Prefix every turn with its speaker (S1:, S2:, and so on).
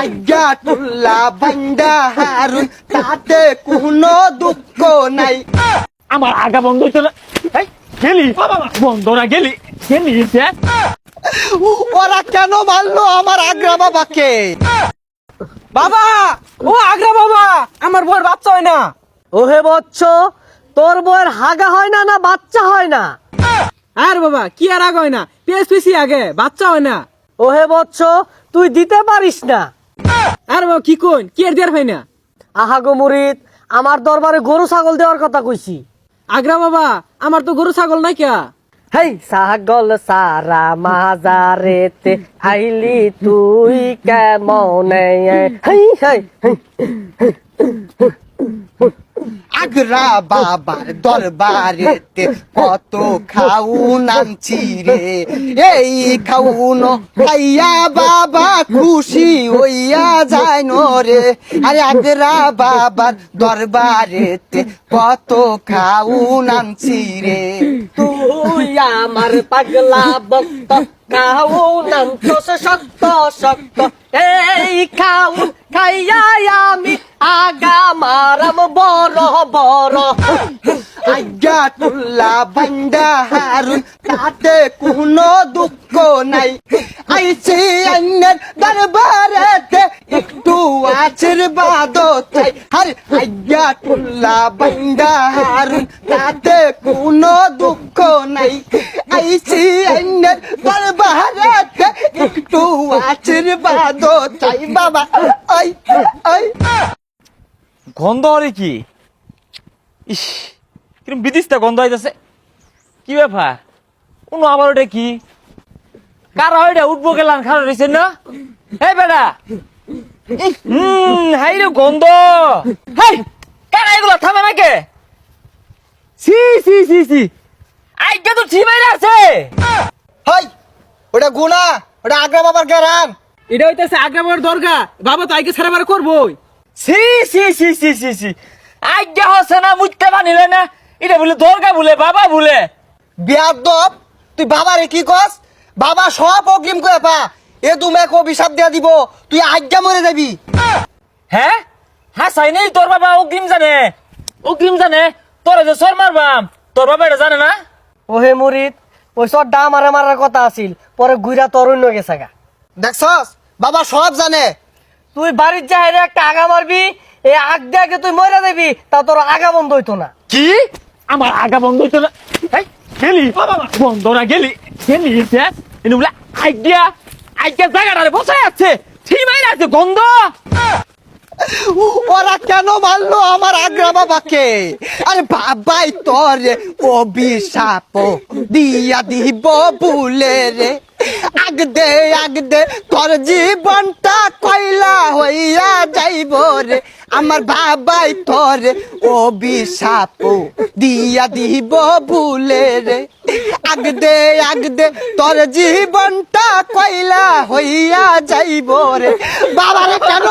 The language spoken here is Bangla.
S1: আজ্ঞা বান্দা হারুন তাতে কোনো দুঃখ নাই।
S2: আমার আগা বন্ধ হইতো না? এই, গেলি? বন্ধ না গেলি? গেলি
S1: ওরা কেন মারলো আমার আগ্রা বাবাকে?
S3: বাবা! ও আগ্রা বাবা! আমার বউয়ের বাচ্চা হয় না।
S1: ওহে বচ্চ তোর বউয়ের হাগা হয় না না বাচ্চা হয় না?
S3: আর বাবা কি আর আগে হয় না? পেস পেসি আগে বাচ্চা হয় না।
S1: ওহে বৎস তুই দিতে পারিস না।
S3: আর বাবা কি কোন কি আর দেয়ার হয় না?
S1: আহা গো মুরিদ আমার দরবারে গরু ছাগল দেওয়ার কথা কইছি।
S3: আগ্রা বাবা আমার তো গরু ছাগল নাই কে?
S1: হেই ছাগল সারা মাজারেতে আইলি তুই কেমনে? হেই হেই হেই। আগ্রা বাবার দরবারেতে কত খাউন আনছি রে। এই খাউন খাইয়া বাবা খুশি হইয়া যায় রে। আরে আগ্রা বাবার দরবারেতে কত খাউন আনছি রে। তুই আমার পাগলা বক্ত, খাউন আনছস, শক্ত শক্ত। এই খাউন খাইয়া আমি আগা মারাম বড় বড়। আজ্ঞা তুল্লা বান্দা হারুন, তাতে কোনো দুঃখ নাই। আইছি অন্যের দরবারেতে একটু আশীর্বাদ চাই। আরে আজ্ঞা তুল্লা বান্দা হারুন, তাতে কোনো দুঃখ নাই। আইছি অন্যের দরবারেতে একটু আশীর্বাদ চাই, বাবা। আই।
S2: গন্ধ হলে কি? ইস কিরম বিদিশটা গন্ধ হইতেছে কি ব্যাপার? কোনো আবার ওটা কি? কারা ওইটা উঠবো গেলাম খারাপ রয়েছে না? এই বেটা! হুম হাই রে গন্ধ! হাই কারা এগুলো থামে নাকি? সি সি সি সি আইগা তো বাইরে আছে।
S1: হাই ওটা গুনা ওটা আগ্রা বাবার গ্রাম
S3: এটা হইতেছে আগ্রা বাবার দরগা বাবা তো আগে সারাবার করবোই।
S2: সি সি সি সি সি সি আজ্ঞা হচ্ছে না মুখতে বানিলে না। এটা বলে দরগা বলে বাবা বলে।
S1: বিয়াদব তুই বাবারে কি কস? বাবা সব অগ্রিম করে পা। এ তুমি অভিশাপ দিয়া দিব তুই আজ্ঞা মরে যাবি।
S2: হ্যাঁ? হ্যাঁ সাই নেই তোর বাবা অগ্রিম জানে। অগ্রিম জানে তোর যে সর মারবাম। তোর বাবা এটা জানে না?
S1: ওহে মুরিদ ওই সব ডা মারা মারার কথা আছিল পরে গুইরা তরুণ গেছে গা। দেখছস? বাবা সব জানে। তুই বাড়ির যাই একটা আগা মারবি এই আগ দিয়ে তুই মরে দেবি তা তোর আগা বন্ধ হইতো না।
S2: কি? আমার আগা বন্ধ হইতো না। গেলি? বন্ধ না গেলি? গেলি এনে বলে আজ্ঞা আজ্ঞা জায়গাটা বসে আছে। ঠিক আছে গন্ধ।
S1: ওরা কেন মারলো আমার আগ্রা বাবাকে? আরে বাবাই তোর অভিশাপ দিয়া দিব বুলে রে। আগ দে আগ দে তোর জীবনটা কইলা হইয়া যাইব রে। আমার বাবাই তোর অভিশাপ দিয়া দিব বুলে রে। আগ দে আগ দে তোর জীবনটা কইলা হইয়া যাইব রে। বাবারে কেন